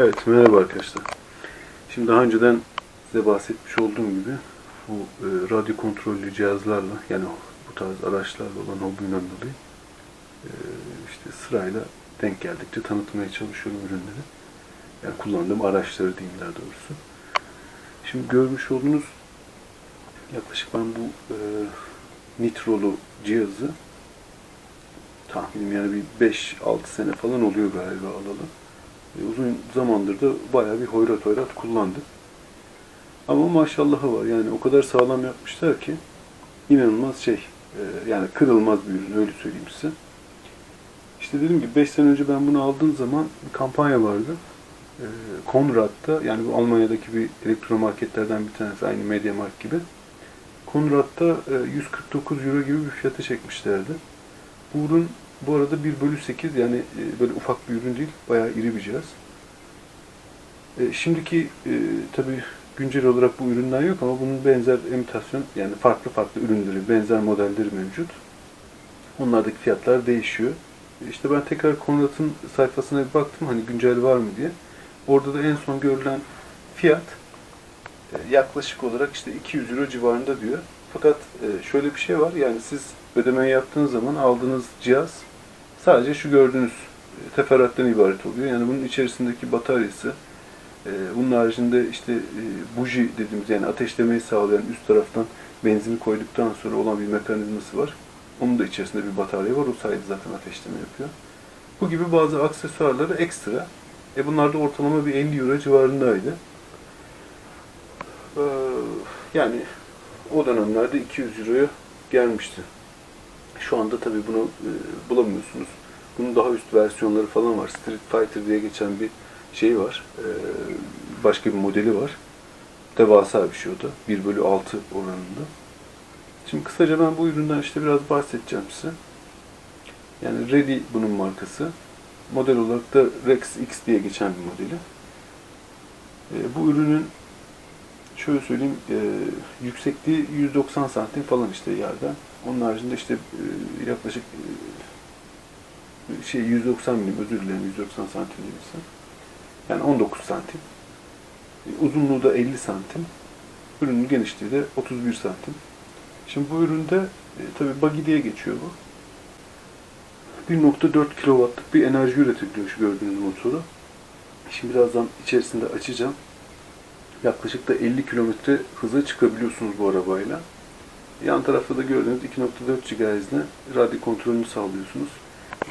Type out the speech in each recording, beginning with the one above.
Evet, merhaba arkadaşlar. Şimdi daha önceden size bahsetmiş olduğum gibi bu e, radyo kontrollü cihazlarla yani bu tarz araçlarla olan hobimden dolayı e, işte sırayla denk geldikçe tanıtmaya çalışıyorum ürünleri. Yani kullandığım araçları diyeyim daha doğrusu. Şimdi görmüş olduğunuz yaklaşık ben bu e, nitrolu cihazı tahminim yani bir 5-6 sene falan oluyor galiba alalı. E, uzun zamandır da bayağı bir hoyrat hoyrat kullandık. Ama maşallahı var. Yani o kadar sağlam yapmışlar ki inanılmaz şey. e, yani kırılmaz bir ürün öyle söyleyeyim size. İşte dedim ki 5 sene önce ben bunu aldığım zaman bir kampanya vardı. E, Konrad'da yani bu Almanya'daki bir elektromarketlerden bir tanesi aynı Mediamarkt gibi. Konrad'da e, 149 euro gibi bir fiyata çekmişlerdi. Bu ürün bu arada 1 bölü 8 yani e, böyle ufak bir ürün değil, bayağı iri bir cihaz. E, Şimdiki e, tabii güncel olarak bu üründen yok ama bunun benzer imitasyon yani farklı farklı ürünleri, benzer modelleri mevcut. Onlardaki fiyatlar değişiyor. İşte ben tekrar Konrad'ın sayfasına bir baktım hani güncel var mı diye. Orada da en son görülen fiyat yaklaşık olarak işte 200 euro civarında diyor. Fakat şöyle bir şey var yani siz ödemeyi yaptığınız zaman aldığınız cihaz sadece şu gördüğünüz e, teferruattan ibaret oluyor. Yani bunun içerisindeki bataryası, e, bunun haricinde işte e, buji dediğimiz yani ateşlemeyi sağlayan üst taraftan benzini koyduktan sonra olan bir mekanizması var. Onun da içerisinde bir batarya var. O sayede zaten ateşleme yapıyor. Bu gibi bazı aksesuarları ekstra. E bunlar da ortalama bir 50 euro civarındaydı. Ee, yani o dönemlerde 200 euroya gelmişti. Şu anda tabii bunu e, bulamıyorsunuz. Bunun daha üst versiyonları falan var. Street Fighter diye geçen bir şey var. E, başka bir modeli var. Devasa bir şey o da. 1 bölü 6 oranında. Şimdi kısaca ben bu üründen işte biraz bahsedeceğim size. Yani Ready bunun markası. Model olarak da Rex X diye geçen bir modeli. E, bu ürünün şöyle söyleyeyim e, yüksekliği 190 santim falan işte yerden. Onun haricinde işte e, yaklaşık e, şey 190 milim özür dilerim 190 santim demişsem. Yani 19 santim. E, uzunluğu da 50 santim. Ürünün genişliği de 31 santim. Şimdi bu üründe tabi buggy diye geçiyor bu. 1.4 kW'lık bir enerji üretiliyor şu gördüğünüz motoru. Şimdi birazdan içerisinde açacağım. Yaklaşık da 50 kilometre hıza çıkabiliyorsunuz bu arabayla. Yan tarafta da gördüğünüz 2.4 GHz'le radyo kontrolünü sağlıyorsunuz.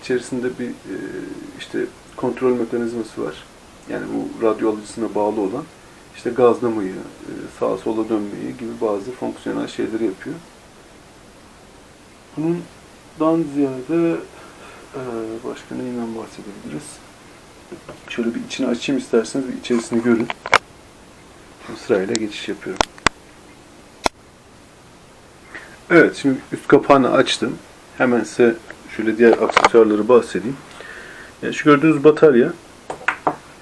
İçerisinde bir e, işte kontrol mekanizması var. Yani bu radyo alıcısına bağlı olan işte gazlamayı, e, sağa sola dönmeyi gibi bazı fonksiyonel şeyleri yapıyor. Bundan ziyade e, başka neyinden bahsedebiliriz? Şöyle bir içini açayım isterseniz bir içerisini görün. Şimdi sırayla geçiş yapıyorum. Evet, şimdi üst kapağını açtım. Hemen size şöyle diğer aksesuarları bahsedeyim. Yani şu gördüğünüz batarya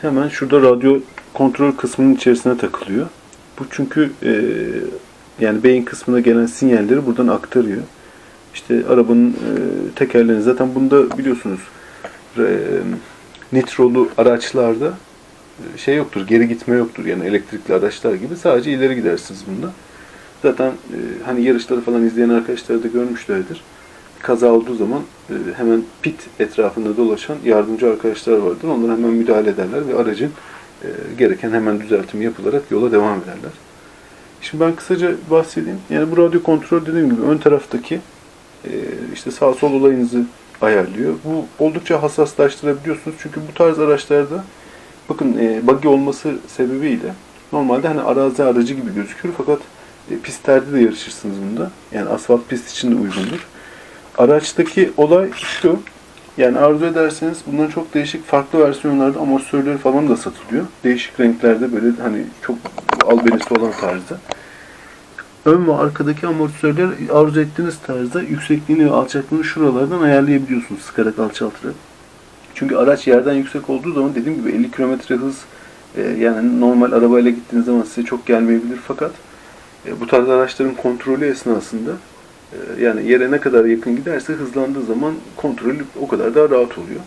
hemen şurada radyo kontrol kısmının içerisine takılıyor. Bu çünkü e, yani beyin kısmına gelen sinyalleri buradan aktarıyor. İşte arabanın e, tekerlerini zaten bunda biliyorsunuz e, nitrolu araçlarda e, şey yoktur, geri gitme yoktur. Yani elektrikli araçlar gibi sadece ileri gidersiniz bunda. Zaten e, hani yarışları falan izleyen arkadaşlar da görmüşlerdir. Kaza olduğu zaman e, hemen pit etrafında dolaşan yardımcı arkadaşlar vardır. Onlar hemen müdahale ederler ve aracın e, gereken hemen düzeltim yapılarak yola devam ederler. Şimdi ben kısaca bahsedeyim. Yani bu radyo kontrol dediğim gibi ön taraftaki e, işte sağ sol olayınızı ayarlıyor. Bu oldukça hassaslaştırabiliyorsunuz. Çünkü bu tarz araçlarda bakın e, buggy olması sebebiyle normalde hani arazi aracı gibi gözükür fakat e, pistlerde de yarışırsınız bunda. Yani asfalt pist için de uygundur. Araçtaki olay şu. Yani arzu ederseniz bunların çok değişik farklı versiyonlarda amortisörleri falan da satılıyor. Değişik renklerde böyle hani çok albenisi olan tarzda. Ön ve arkadaki amortisörler arzu ettiğiniz tarzda yüksekliğini ve alçaklığını şuralardan ayarlayabiliyorsunuz sıkarak alçaltarak. Çünkü araç yerden yüksek olduğu zaman dediğim gibi 50 km hız e, yani normal arabayla gittiğiniz zaman size çok gelmeyebilir fakat bu tarz araçların kontrolü esnasında e, yani yere ne kadar yakın giderse hızlandığı zaman kontrolü o kadar daha rahat oluyor.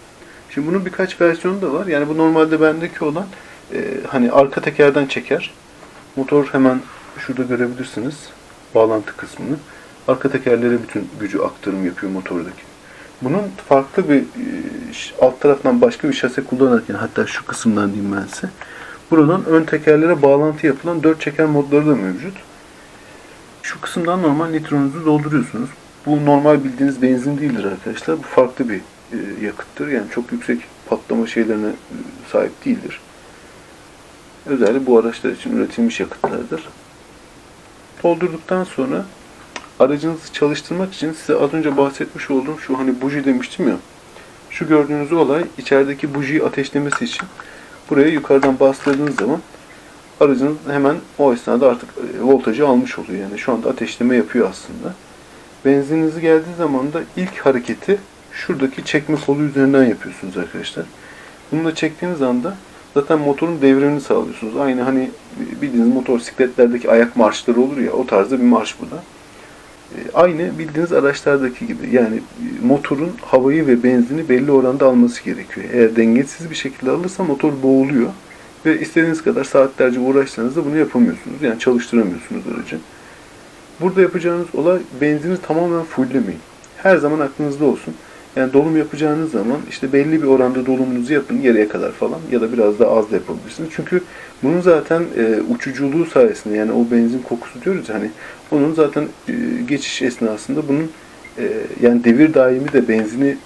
Şimdi bunun birkaç versiyonu da var. Yani bu normalde bendeki olan e, hani arka tekerden çeker. Motor hemen şurada görebilirsiniz bağlantı kısmını. Arka tekerlere bütün gücü aktarım yapıyor motordaki. Bunun farklı bir e, alt taraftan başka bir şase kullanırken hatta şu kısımdan diyeyim ben size. Buradan ön tekerlere bağlantı yapılan dört çeker modları da mevcut. Şu kısımdan normal nitronunuzu dolduruyorsunuz. Bu normal bildiğiniz benzin değildir arkadaşlar. Bu farklı bir e, yakıttır. Yani çok yüksek patlama şeylerine e, sahip değildir. Özellikle bu araçlar için üretilmiş yakıtlardır. Doldurduktan sonra aracınızı çalıştırmak için size az önce bahsetmiş olduğum şu hani buji demiştim ya. Şu gördüğünüz olay içerideki bujiyi ateşlemesi için buraya yukarıdan bastırdığınız zaman aracınız hemen o esnada artık e, voltajı almış oluyor. Yani şu anda ateşleme yapıyor aslında. Benzininizi geldiği zaman da ilk hareketi şuradaki çekme kolu üzerinden yapıyorsunuz arkadaşlar. Bunu da çektiğiniz anda zaten motorun devrimini sağlıyorsunuz. Aynı hani bildiğiniz motosikletlerdeki ayak marşları olur ya o tarzda bir marş bu da. E, Aynı bildiğiniz araçlardaki gibi yani e, motorun havayı ve benzini belli oranda alması gerekiyor. Eğer dengesiz bir şekilde alırsa motor boğuluyor ve istediğiniz kadar saatlerce uğraşsanız da bunu yapamıyorsunuz. Yani çalıştıramıyorsunuz aracı. Burada yapacağınız olay benzini tamamen fulllemeyin. Her zaman aklınızda olsun. Yani dolum yapacağınız zaman işte belli bir oranda dolumunuzu yapın yarıya kadar falan ya da biraz daha az da yapabilirsiniz. Çünkü bunun zaten e, uçuculuğu sayesinde yani o benzin kokusu diyoruz hani onun zaten e, geçiş esnasında bunun e, yani devir daimi de benzini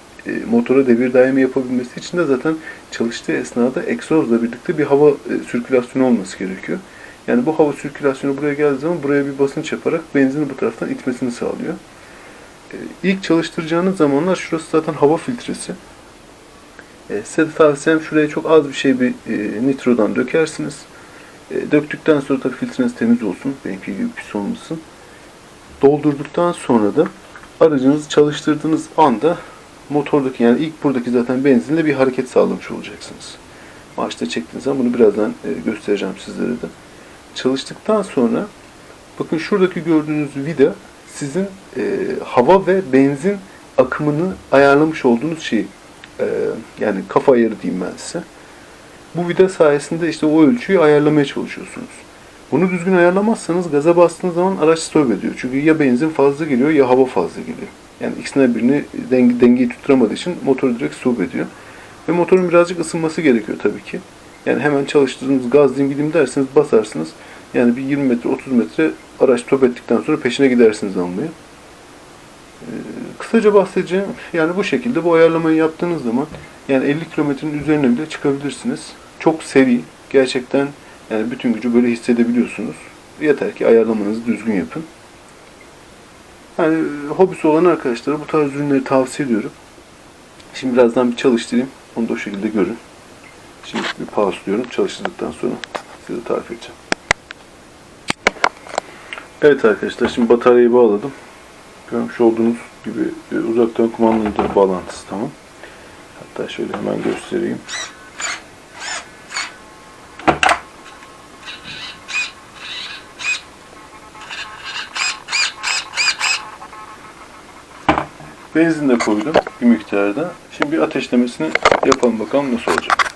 motora devir daimi yapabilmesi için de zaten çalıştığı esnada egzozla birlikte bir hava e, sirkülasyonu olması gerekiyor. Yani bu hava sirkülasyonu buraya geldiği zaman buraya bir basınç yaparak benzini bu taraftan itmesini sağlıyor. E, İlk çalıştıracağınız zamanlar şurası zaten hava filtresi. E, size tavsiyem şuraya çok az bir şey bir e, nitrodan dökersiniz. E, döktükten sonra tabii filtreniz temiz olsun. Benimki gibi pis olmasın. Doldurduktan sonra da aracınızı çalıştırdığınız anda motordaki yani ilk buradaki zaten benzinle bir hareket sağlamış olacaksınız. Marşta çektiğiniz zaman bunu birazdan e, göstereceğim sizlere de. Çalıştıktan sonra bakın şuradaki gördüğünüz vida sizin e, hava ve benzin akımını ayarlamış olduğunuz şey. E, yani kafa ayarı diyeyim ben size. Bu vida sayesinde işte o ölçüyü ayarlamaya çalışıyorsunuz. Bunu düzgün ayarlamazsanız gaza bastığınız zaman araç stop ediyor. Çünkü ya benzin fazla geliyor ya hava fazla geliyor. Yani ikisinden birini denge, dengeyi tutturamadığı için motor direkt stop ediyor. Ve motorun birazcık ısınması gerekiyor tabii ki. Yani hemen çalıştırdığınız gazlayayım gideyim derseniz basarsınız. Yani bir 20 metre 30 metre araç stop ettikten sonra peşine gidersiniz almaya. Ee, kısaca bahsedeceğim yani bu şekilde bu ayarlamayı yaptığınız zaman yani 50 kilometrenin üzerine bile çıkabilirsiniz. Çok seri. Gerçekten yani bütün gücü böyle hissedebiliyorsunuz. Yeter ki ayarlamanızı düzgün yapın. Yani hobisi olan arkadaşlara bu tarz ürünleri tavsiye ediyorum. Şimdi birazdan bir çalıştırayım. Onu da o şekilde görün. Şimdi bir pause diyorum. Çalıştırdıktan sonra size tarif edeceğim. Evet arkadaşlar şimdi bataryayı bağladım. Görmüş olduğunuz gibi e, uzaktan kumandalı bağlantısı tamam. Hatta şöyle hemen göstereyim. Benzin de koydum bir miktarda. Şimdi bir ateşlemesini yapalım bakalım nasıl olacak.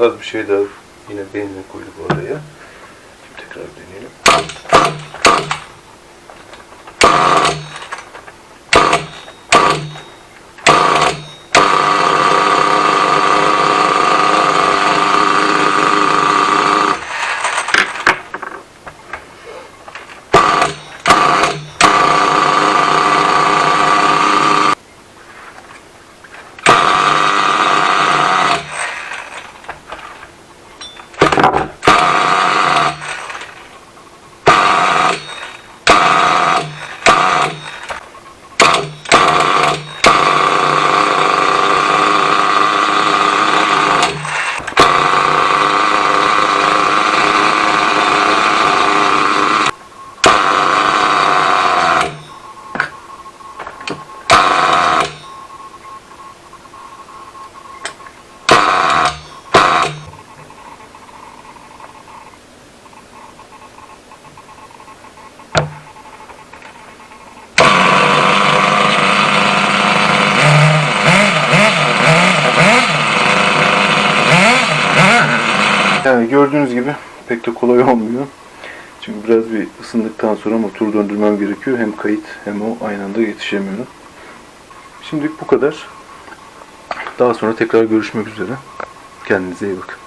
Az bir şey daha yine benzin koyduk oraya. Şimdi tekrar deneyelim. Yani gördüğünüz gibi pek de kolay olmuyor. Çünkü biraz bir ısındıktan sonra motoru döndürmem gerekiyor. Hem kayıt hem o aynı anda yetişemiyorum. Şimdilik bu kadar. Daha sonra tekrar görüşmek üzere. Kendinize iyi bakın.